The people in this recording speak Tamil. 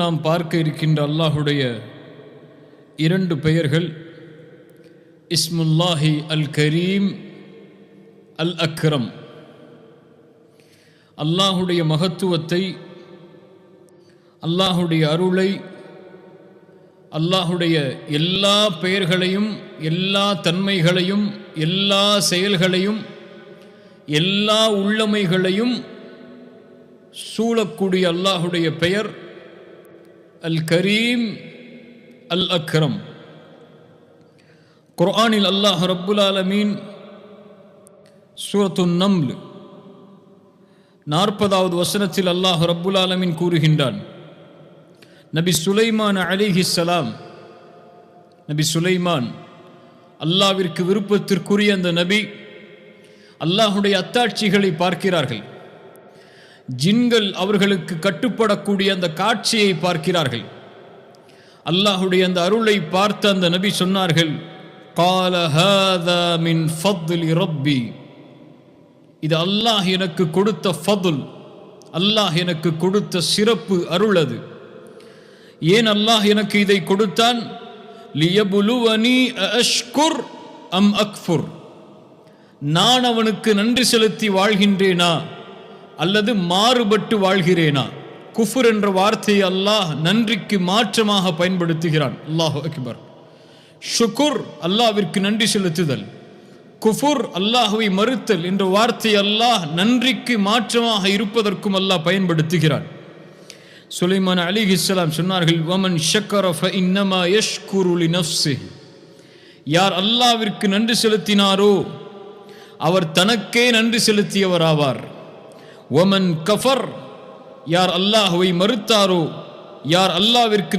நாம் பார்க்க இருக்கின்ற அல்லாஹுடைய இரண்டு பெயர்கள். இஸ்முல்லாஹி அல் கரீம் அல் அக்ரம் அல்லாஹுடைய மகத்துவத்தை அல்லாஹுடைய அருளை அல்லாஹுடைய எல்லா பெயர்களையும் எல்லா தன்மைகளையும் எல்லா செயல்களையும் எல்லா உள்ளமைகளையும் சூழக்கூடிய அல்லாஹுடைய பெயர். அல் கரீம் அல் அக்ரம் குர்ஆனில் அல்லாஹ் ரப்புல் ஆலமீன் சூரத்து நம்ல் நாற்பதாவது வசனத்தில் அல்லாஹ் ரப்புல் ஆலமீன் கூறுகின்றான் நபி சுலைமான் அலிஹிஸ்ஸலாம் நபி சுலைமான் அல்லாவிற்கு விருப்பத்திற்குரிய அந்த நபி. அல்லாஹுடைய அத்தாட்சிகளை பார்க்கிறார்கள். ஜின்கள் அவர்களுக்கு கட்டுப்படக்கூடிய அந்த காட்சியை பார்க்கிறார்கள். அல்லாஹுடைய அந்த அருளை பார்த்து அந்த நபி சொன்னார்கள் கால மின் ஃபத்லி இது அல்லாஹ் எனக்கு கொடுத்த ஃபதுல் அல்லாஹ் எனக்கு கொடுத்த சிறப்பு அருள் அது. ஏன் அல்லாஹ் எனக்கு இதை கொடுத்தான்? லியபுலுவனி அஷ்குர் அம் அக்ஃபுர். நான் அவனுக்கு நன்றி செலுத்தி வாழ்கின்றேனா? அல்லது மாறுபட்டு வாழ்கிறேனா? குஃபுர் என்ற வார்த்தையை அல்லாஹ் நன்றிக்கு மாற்றமாக பயன்படுத்துகிறான். அல்லாஹ் அக்பர். ஷுக்குர் அல்லாவிற்கு நன்றி செலுத்துதல். குஃபுர் அல்லாஹுவை மறுத்தல் என்ற வார்த்தை அல்லாஹ் நன்றிக்கு மாற்றமாக இருப்பதற்கும் அல்லாஹ் பயன்படுத்துகிறான். சுலைமான் அலி இஸ்லாம் சொன்னார்கள் வமன் ஷக்கர இன்னமா யஷ்குரு லி யார் அல்லாவிற்கு நன்றி செலுத்தினாரோ அவர் தனக்கே நன்றி செலுத்தியவராவார். ஒமன் கஃபர் யார் அல்லாஹுவை மறுத்தாரோ யார் அல்லாவிற்கு